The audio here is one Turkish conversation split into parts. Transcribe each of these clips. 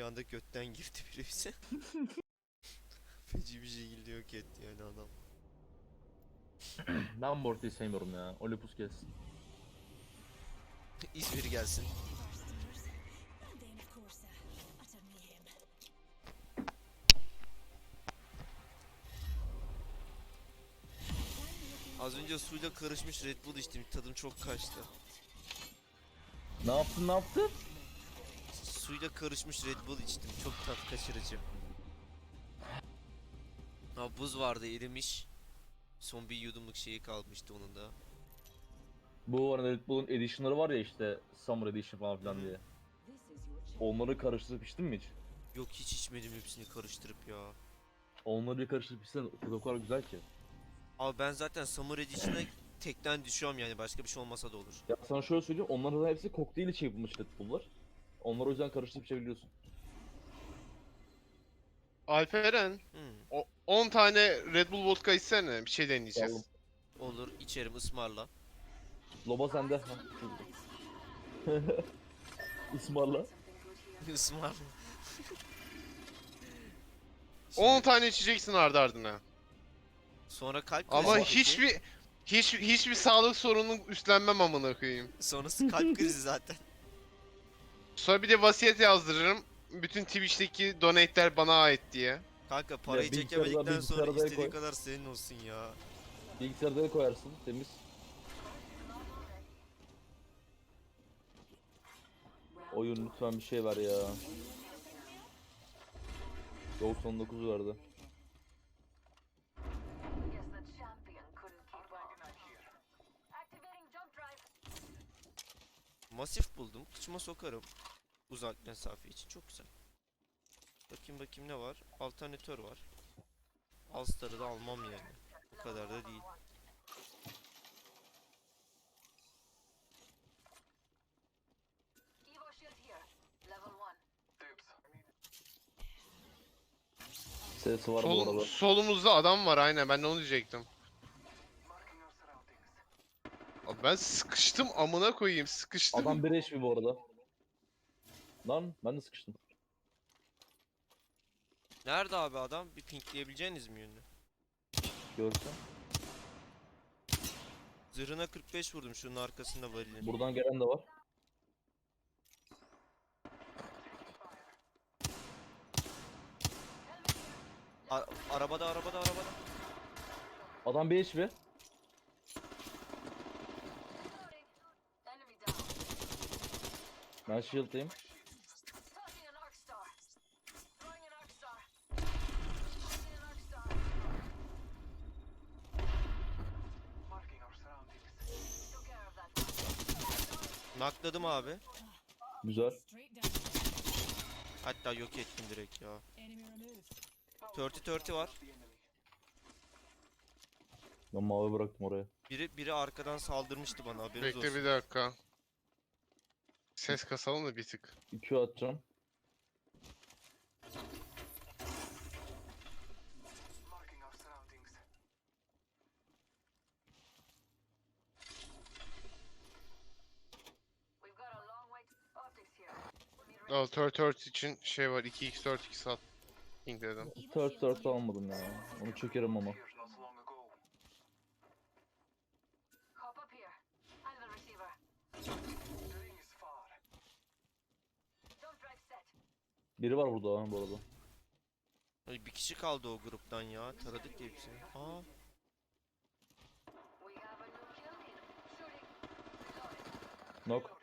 Bir anda götten girdi biri bize. Feci bir şekilde yok etti yani adam. Ben Morty'yi sevmiyorum ya. Olympus gelsin. İzmir gelsin. Az önce suyla karışmış Red Bull içtim. Tadım çok kaçtı. Ne yaptın ne yaptın? Suyla karışmış Red Bull içtim. Çok tat kaçırıcı. Ha buz vardı erimiş. Son bir yudumluk şeyi kalmıştı onun da. Bu hani Red Bull'un edition'ları var ya işte Summer Edition falan filan diye. Onları karıştırıp içtin mi hiç? Yok hiç içmedim hepsini karıştırıp ya. Onları bir karıştırıp içsen o kadar güzel ki. Abi ben zaten Summer Edition'a tekten düşüyorum yani başka bir şey olmasa da olur. Ya sana şöyle söyleyeyim onların hepsi kokteyl için yapılmış Red Bull'lar. Onları o yüzden karıştırıp içebiliyorsun. Alperen, Hmm, o 10 tane Red Bull vodka içsene. Bir şey deneyeceğiz. Oğlum, olur içerim ısmarla. Loba sende. Ha, şurada. Ismarla. Ismarla. 10 tane içeceksin ardı ardına. Sonra kalp Ama krizi peki. hiçbir hiç hiçbir sağlık sorununu üstlenmem amına koyayım. Sonrası kalp krizi zaten. Sonra bir de vasiyet yazdırırım. Bütün Twitch'teki donate'ler bana ait diye. Kanka parayı bilgisayarda- çekemedikten sonra bilgisayarda istediğin koy. kadar senin olsun ya. Bilgisayarda da koyarsın temiz. Oyun lütfen bir şey ver ya. 99 verdi. Guess the champion couldn't keep up. Activating jump drive. Masif buldum. Kıçıma sokarım. Uzak mesafe için çok güzel. Bakayım bakayım ne var? Alternatör var. Alstar'ı da almam yani. O kadar da değil. Evo shield here. Level one. Ses var bu Sol, arada. solumuzda adam var aynen ben de onu diyecektim. Abi ben sıkıştım amına koyayım sıkıştım. Adam 1 HP bu arada. Lan ben de sıkıştım. Nerede abi adam? Bir pinkleyebileceğiniz mi yönünü? Görsen. Zırhına 45 vurdum şunun arkasında varilin. Buradan gelen de var. A- arabada arabada arabada. Adam 1 HP. Ben shield'dayım. That. Nakladım abi. Güzel. Hatta yok ettim direkt ya. Enemy removed. 30-30 var. Ben mavi bıraktım oraya. Biri biri arkadan saldırmıştı bana haberiniz Bekle olsun. bir dakika. Ses kasalım da bir tık. 2 atacağım. We've got a long way. Optics here. Al 4 için şey var 2x 4x at. King dedim. Third third almadım ya. Onu çekerim ama. Biri var burada ha bu arada. Ay, Bir kişi kaldı o gruptan ya. Taradık ya hepsini. Aa. We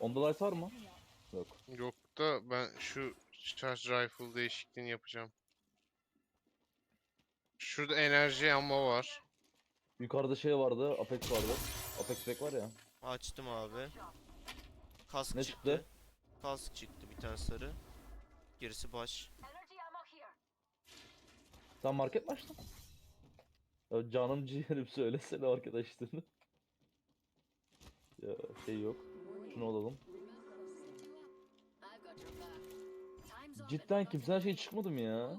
Onda light var mı? Yok. Yok da ben şu charge rifle değişikliğini yapacağım. Şurada enerji ammo var. Yukarıda şey vardı, Apex vardı. Apex pack var ya. Açtım abi. Kask Ne çıktı. çıktı? Kask çıktı bir tane sarı. Gerisi baş. Sen market mi açtın? Ya canım ciğerim söylesene arkadaşlarını. ya şey yok. Şunu alalım. Cidden and kimsenin şey çıkmadı mı ya?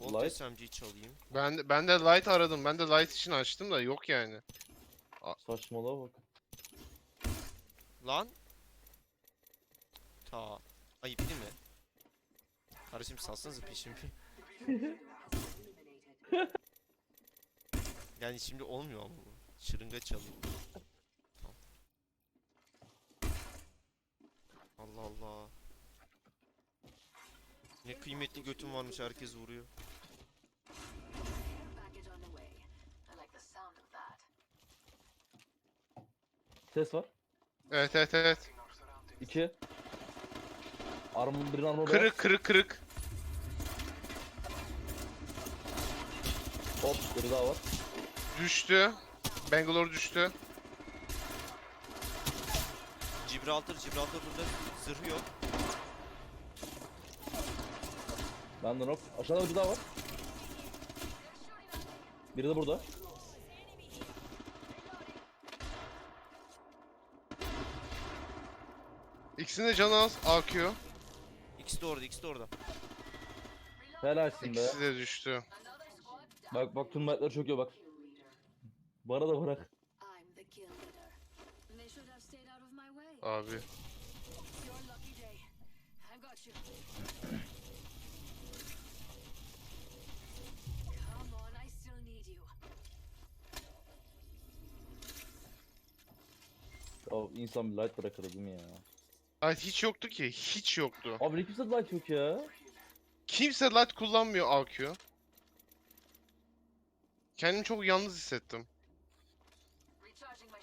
Volt Light. SMG çalayım. Ben de, ben de light aradım. Ben de light için açtım da yok yani. Saçmalığa bak. Lan. Ta. Ayıp değil mi? Kardeşim salsanıza peşimi. yani şimdi olmuyor ama bu. Şırınga çalıyor. Allah Allah. Ne kıymetli götüm varmış herkes vuruyor. Ses var. Evet evet evet. İki. Armor birinin armor Kırık kırık kırık. Hop biri daha var. Düştü. Bangalore düştü. Gibraltar, Gibraltar burada zırhı yok. Benden hop. Aşağıda bir daha var. Biri de burada. İkisinin de canı az. AQ. İkisi de orada, ikisi de orada. Helalsin be. İkisi de düştü. Bak bak tüm light'ları çöküyor bak. Bana da bırak. You. Ya insan bir light bırakır değil mi ya? Ay hiç yoktu ki. Hiç yoktu. Abi ne kimse light yok ya. Kimse light kullanmıyor AQ. Kendimi çok yalnız hissettim.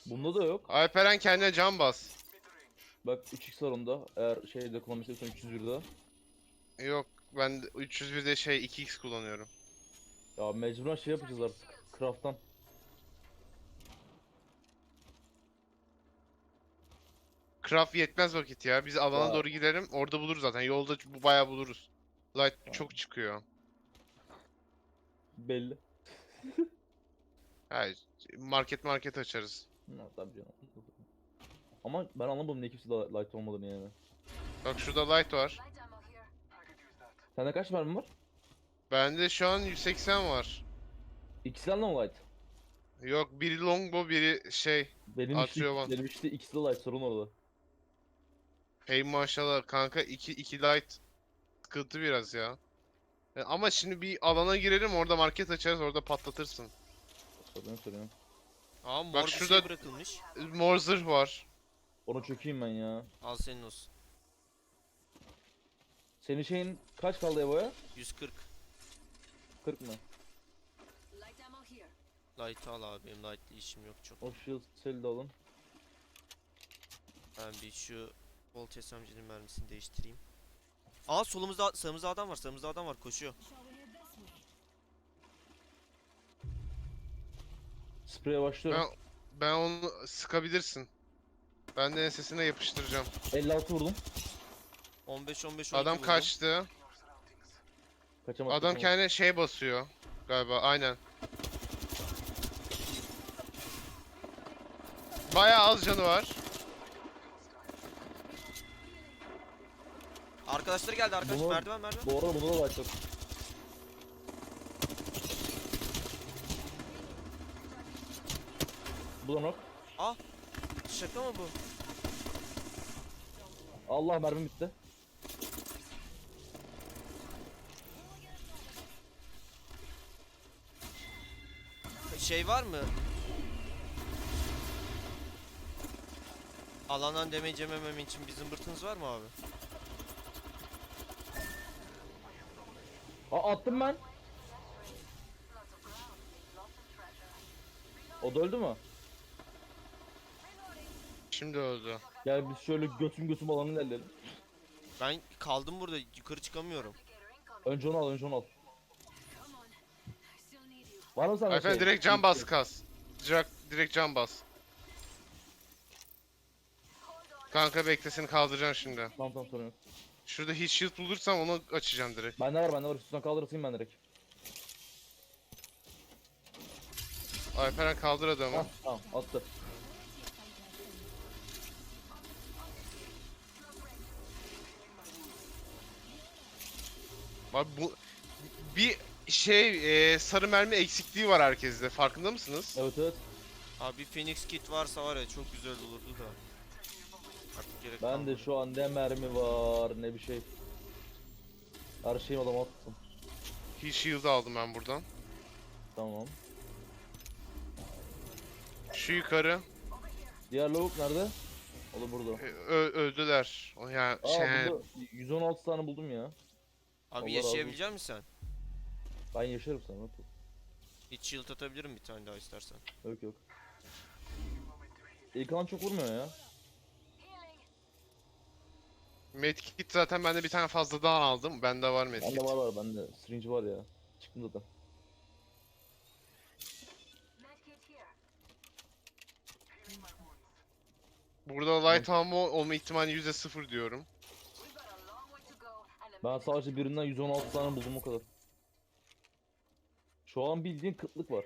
Bunda da yok. Alperen kendine can bas. Bak 3x var onda. Eğer şeyde kullanmak istiyorsan 301'de. Yok ben de 301'de şey 2x kullanıyorum. Ya mecburen şey yapacağız artık. Craft'tan. Craft yetmez vakit ya. Biz alana Ya. doğru gidelim. Orada buluruz zaten. Yolda bu bayağı buluruz. Light çok çıkıyor. Belli. Hayır. Market market açarız. Ha, tabii canım. Ama ben anlamadım niye kimse light olmadığını yani. Bak şurada light var. Sende kaç mermi var? Bende şu an 180 var. İkisinden de mi light? Yok biri longbow biri şey. Benim Atıyor işte, benim işte ikisi de light sorun orada. Hey maşallah kanka 2 2 light. Sıkıntı biraz ya. E, Ama şimdi bir alana girelim orada market açarız orada patlatırsın. Soruyorum soruyorum. Aa mor Bak bir şey şurada- bırakılmış. Mor zırh var. Onu çökeyim ben ya. Al senin olsun. Senin şeyin kaç kaldı Evo'ya? 140. 40 mı? Light ammo here. Light al abi, benim light'li işim yok çok. O shield cell de alın. Ben bir şu Volt SMG'nin mermisini değiştireyim. Aa solumuzda, sağımızda adam var, sağımızda adam var, koşuyor. Spreye başlıyorum. Ben ben onu sıkabilirsin. Ben de ensesine yapıştıracağım. 56 vurdum. 15 15 Adam kaçtı. Kaçamadım. Adam kendine şey basıyor galiba aynen. Bayağı az canı var. Arkadaşları geldi arkadaş. Bunu- Merdiven merdiven. Bu arada bunda da yok. Bu da knock. Şaka mı bu? Allah mermim bitti. Şey var mı? Alandan damage yememem için bir zımbırtınız var mı abi? Aa attım ben. O da öldü mü? Şimdi öldü. Gel biz şöyle götüm götüm alanı ilerleyelim. Ben kaldım burada yukarı çıkamıyorum. Önce onu al, önce onu al. Var mı sende Efendim şey? direkt can bas kas. Direkt, direkt can bas. Kanka bekle seni kaldıracağım şimdi. Tamam tamam sorun yok. Şurada heat shield bulursam onu açacağım direkt. Bende var bende var. Üstünden kaldırırsın ben direkt. Alperen kaldır adamı. Hah tamam attı. Abi bu bir şey e, sarı mermi eksikliği var herkeste. Farkında mısınız? Evet evet. Abi bir Phoenix kit varsa var ya çok güzel olurdu da. Artık gerek Ben de kalmadı. şu an ne mermi var ne bir şey. Her şeyi adama attım. Heal shield aldım ben buradan. Tamam. Şu yukarı. Diğer lavuk nerede? O da burada. e, Ö- öldüler. O yani Aa şey, burada 116 tane buldum ya. Allah Abi razı yaşayabilecek misin sen? Ben yaşarım sana. Hiç shield atabilirim bir tane daha istersen. yok. yok. İlkan çok vurmuyor ya. Medkit zaten bende bir tane fazladan aldım. Bende var medkit. Bende var var bende. Syringe var ya. Çıktım zaten. Burada light ammo olma ihtimali %0 diyorum. We've got a long way to go and a Ben sadece birinden 116 tane buldum o kadar. Şu an bildiğin kıtlık var.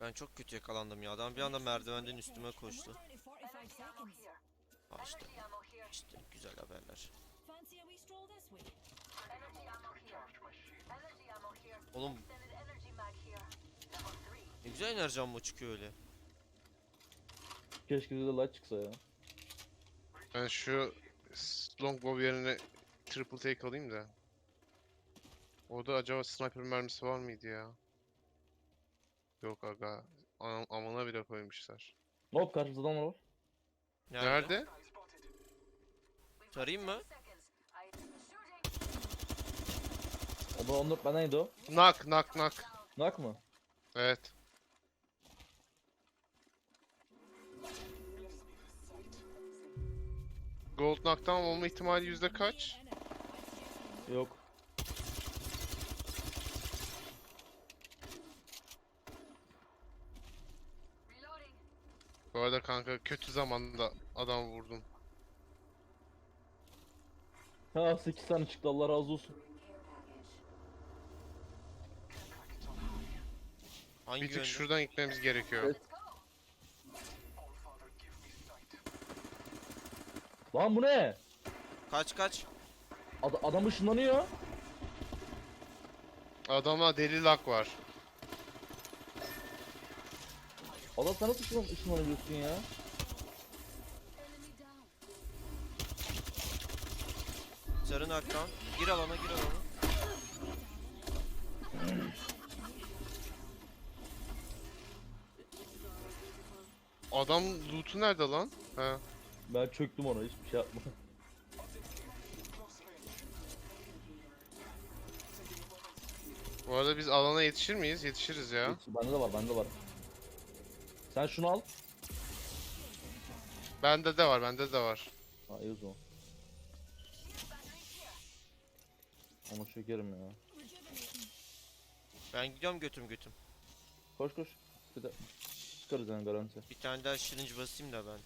Ben çok kötü yakalandım ya. Adam bir anda merdivenden üstüme koştu. Ha işte, güzel haberler. Oğlum Extended energy mag here. Level 3. ne güzel enerji amma çıkıyor öyle. Keşke bize de light çıksa ya. Ben şu longbow yerine triple take alayım da. Orada acaba sniper mermisi var mıydı ya? Yok aga. Am- amına bile koymuşlar. Hop karşımızda adamlar var. Nerede? Nerede? Tarayayım mı? O da onlar ben neydi o? Knock knock knock. Nak mı? Evet. Gold knockdown olma ihtimali yüzde kaç? Yok. Bu arada kanka kötü zamanda adam vurdum. Ha 8 tane çıktı Allah razı olsun. Hangi Bir tık yönde? şuradan gitmemiz gerekiyor. Evet. Lan bu ne? Kaç kaç. Ad adam ışınlanıyor. Adama deli lak var. Allah sen nasıl ışınlan ışınlanabiliyorsun ya? Sarın aktan. Gir alana gir alana. Adam loot'u nerede lan? He. Ben çöktüm ona hiçbir şey yapma. Bu arada biz alana yetişir miyiz? Yetişiriz ya. bende de var bende var. Sen şunu al. Bende de var, bende de var. Ha iyi o zaman. Ama çökerim ya. Ben gidiyorum götüm götüm. Koş koş. Bir de çıkarız yani garanti. Bir tane daha şırınç basayım da ben.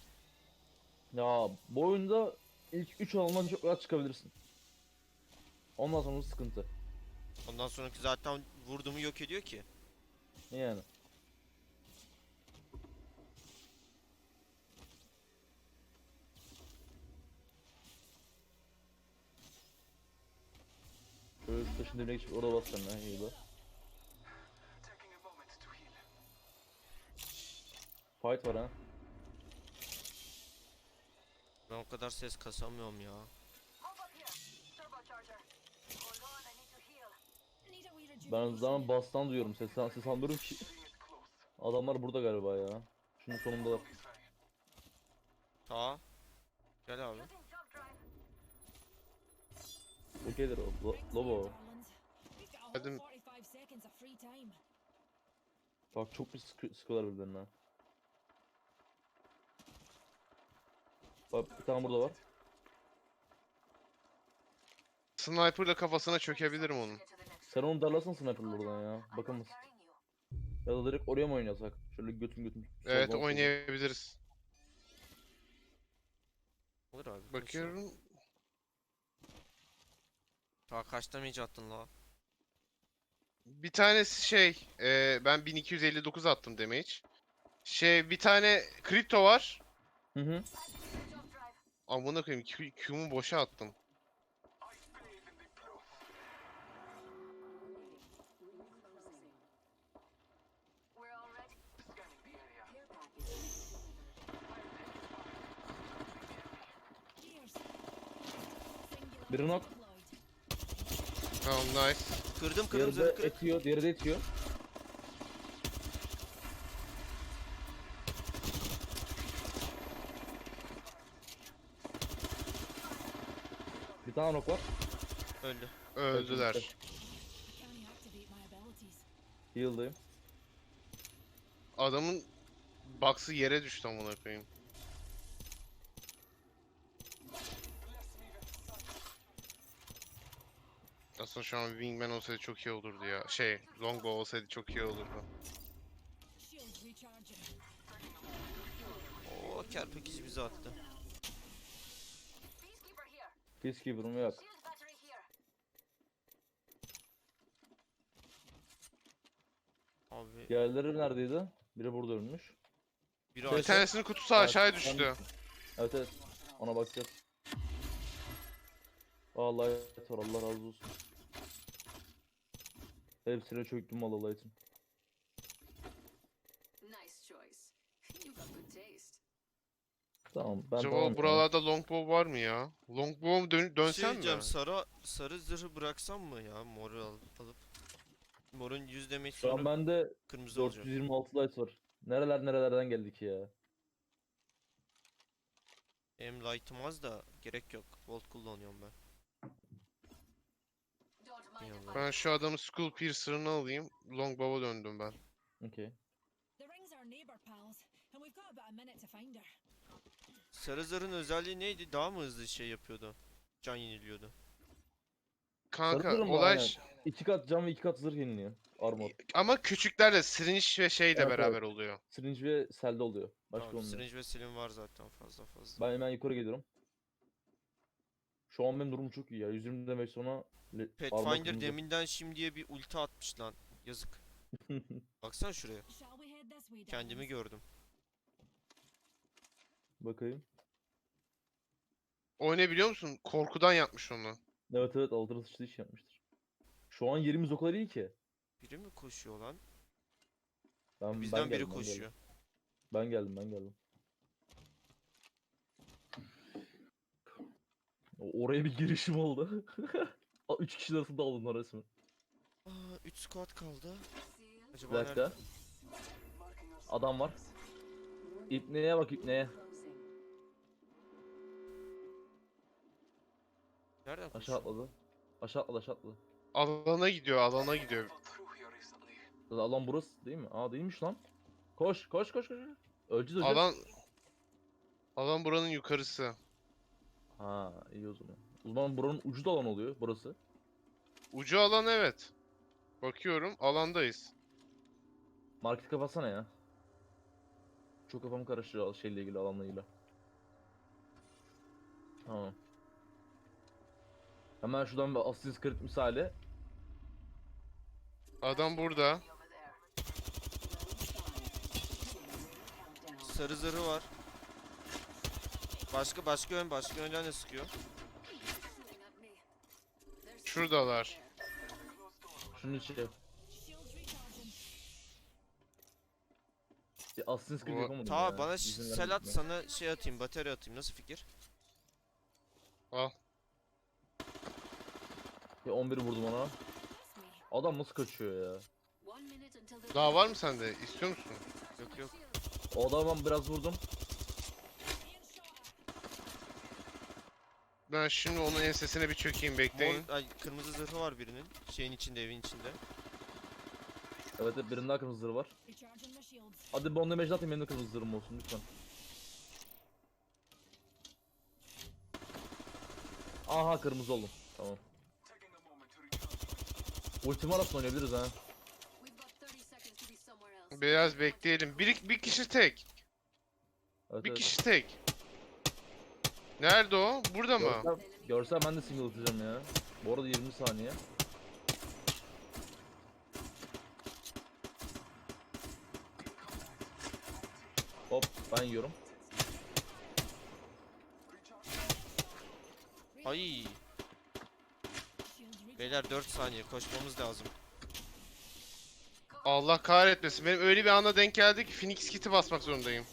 Ya bu oyunda ilk 3 alandan çok rahat çıkabilirsin. Ondan sonra sıkıntı. Ondan sonraki zaten vurduğumu yok ediyor ki. Yani. Şöyle şu taşın dibine geçip orada bas sen ya iyi bak. Fight var ha. Ben o kadar ses kasamıyorum ya. Ben zaman bastan duyuyorum ses, ses anlıyorum ki. Adamlar burada galiba ya. Şunun sonundalar. Ta. Gel abi. Okeydir o. Lo- Lobo. Darlings. We've got a Hadi. whole 45 seconds of free time. Bak çok bir sıkı sıkıyorlar birbirlerine. Bak bir tane burada var. Sniper'la kafasına çökebilirim onun. Sen onu darlasın sniper'la oradan ya. Bakamaz. Ya da direkt oraya mı oynasak? Şöyle götün götün. Evet soldan oynayabiliriz. Olur abi. Bakıyorum. Ta kaç damage attın la? Bir tanesi şey, e, ben 1259 attım damage. Şey bir tane kripto var. Hı hı. Amına koyayım Q, Q'mu boşa attım. Bir knock. Tamam nice. Kırdım kırdım Diğeri de zırhı kırık. etiyor, diğeri de etiyor. Bir tane knock var. Öldü. Öldüler. Heal'dayım. Adamın box'ı yere düştü amına koyayım. Aslında şu an Wingman olsaydı çok iyi olurdu ya. Şey, Longbow olsaydı çok iyi olurdu. Oo kerpekiz bizi attı. Here. Peacekeeper'ım yok. Abi Diğerleri neredeydi? Biri burada ölmüş. biri Bir aşağı. tanesinin kutusu aşağıya düştü. Evet evet. Ona bakacağız. Vallahi evet var Allah razı olsun. Hepsine çöktüm vallahi için. Tamam ben Acaba tamam. buralarda Longbow var mı ya? Longbow dön Bir şey diyeceğim mi? sarı sarı zırhı bıraksam mı ya moru al- alıp. Morun yüz demek Şu an sonra bende kırmızı olacak. 426 light var. Nereler nerelerden geldik ya. Hem light'ım az da gerek yok. Volt kullanıyorum ben. Eyvallah. Ben şu adamın Skull Piercer'ını alayım. Longbow'a döndüm ben. Okey. The ring's our neighbour, pals, and we've got about a minute to find her. Sarı zırhın özelliği neydi? Daha mı hızlı şey yapıyordu? Can yeniliyordu. Kanka olay aynen. İki kat cam ve iki kat zırh yeniliyor. Armor. ama küçüklerle syringe ve şeyle Evet, evet. beraber oluyor. Syringe ve selde oluyor. Başka Tamam, olmuyor. syringe ve silim var zaten fazla fazla. Ben hemen yukarı geliyorum. Şu an benim durumum çok iyi ya. 120 demek sonra le- armor Pathfinder kırmızı. deminden şimdiye bir ulti atmış lan. Yazık. Baksana şuraya. Kendimi gördüm. Bakayım. O ne biliyor musun? Korkudan yapmış onu. Evet evet altına sıçtı iş yapmıştır. Şu an yerimiz o kadar iyi ki. Biri mi koşuyor lan? Ben, Bizden ben biri geldim, ben geldim. koşuyor. Ben geldim ben geldim. O- Oraya bir girişim oldu. Aa, Üç kişi arasında alınlar resmen. Aa 3 squad kaldı. Acaba Bir dakika. nerede? Adam var. İpneye bak ipneye. Nereden Aşağı koşuyor? atladı. Aşağı atladı aşağı atladı. Alana gidiyor, alana gidiyor. Alan burası değil mi? Aa değilmiş lan. Koş koş koş koş. Öleceğiz öleceğiz. Alan Alan buranın yukarısı. Ha iyi o zaman. O zaman buranın ucu da alan oluyor burası. Ucu alan evet. Bakıyorum alandayız. Market kapatsana ya. Çok kafam karıştırıyor şeyle ilgili alanla ilgili. Tamam. Hemen şuradan bir Assassin's Creed misali. Adam burada. Sarı zırhı var. Başka başka ön başka önden de sıkıyor. Şuradalar. Shields recharging. Bir Assassin's Creed Bu- yapamadım Ta ya. bana ş- sel at sana şey atayım batarya atayım nasıl fikir? Al. Bir 11 vurdum ona. Adam nasıl kaçıyor ya? Daha var mı sende? İstiyor musun? Yok yok. O adama ben biraz vurdum. Ben şimdi onun ensesine bir çökeyim bekleyin. Mor, ay, kırmızı zırhı var birinin. Şeyin içinde evin içinde. Evet evet birinin daha kırmızı zırhı var. Hadi ben onu atayım benim de kırmızı zırhım olsun lütfen. Aha kırmızı oldum. Tamam. Ultim arasında oynayabiliriz ha. We've got 30 seconds to be somewhere else. Biraz bekleyelim. Bir, bir kişi tek. Evet, Bir evet. kişi tek. Nerede o? Burada mı? Görsem, görsem ben de single atacağım ya. Bu arada 20 saniye. Hop ben yiyorum. Ay. Beyler 4 saniye koşmamız lazım. Allah kahretmesin. Benim öyle bir ana denk geldi ki Phoenix kiti basmak zorundayım.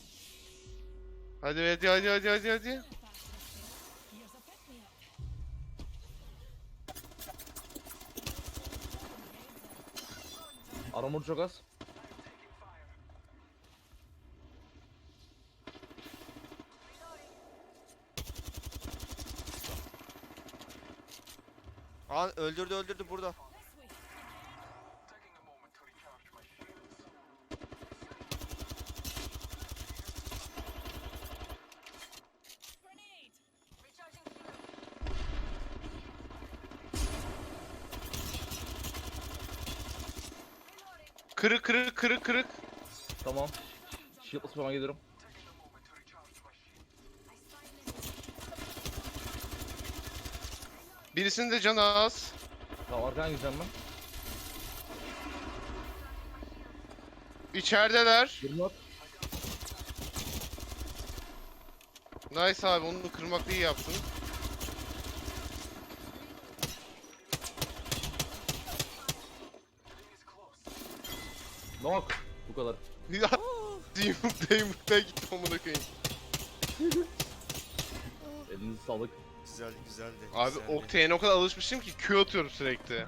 Hadi hadi hadi hadi hadi hadi. Aramur çok az. Aa öldürdü öldürdü burada. Kırık kırık kırık kırık. Tamam. Shield hemen geliyorum. Birisinin de canı az. Tamam arkadan gideceğim ben. İçerideler. At. Nice abi onu kırmakla iyi yaptın. Knock. Bu kadar. Ya yumurta yumurta gitti amına koyayım. Elinize sağlık. Güzeldi güzeldi. Abi güzeldi. Octane'e o kadar alışmışım ki Q atıyorum sürekli.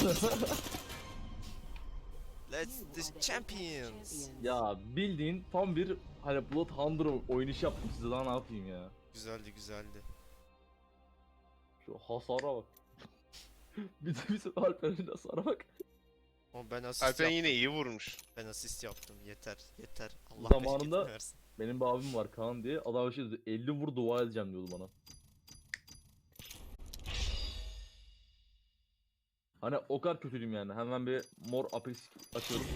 Let's the champions. Ya bildiğin tam bir hani Blood Hunter oynayışı yaptım size daha ne yapayım ya. Güzeldi güzeldi. Şu hasara bak. bir de bizim Alper'in hasara bak. Ama ben asist Alpen yaptım. yine iyi vurmuş. Ben asist yaptım. Yeter yeter. Allah Zamanında-. Benim bir abim var Kaan diye. Adam şey dedi 50 vur dua edeceğim diyordu bana. Hani o kadar kötüydüm yani. Hemen bir mor apex açıyorum.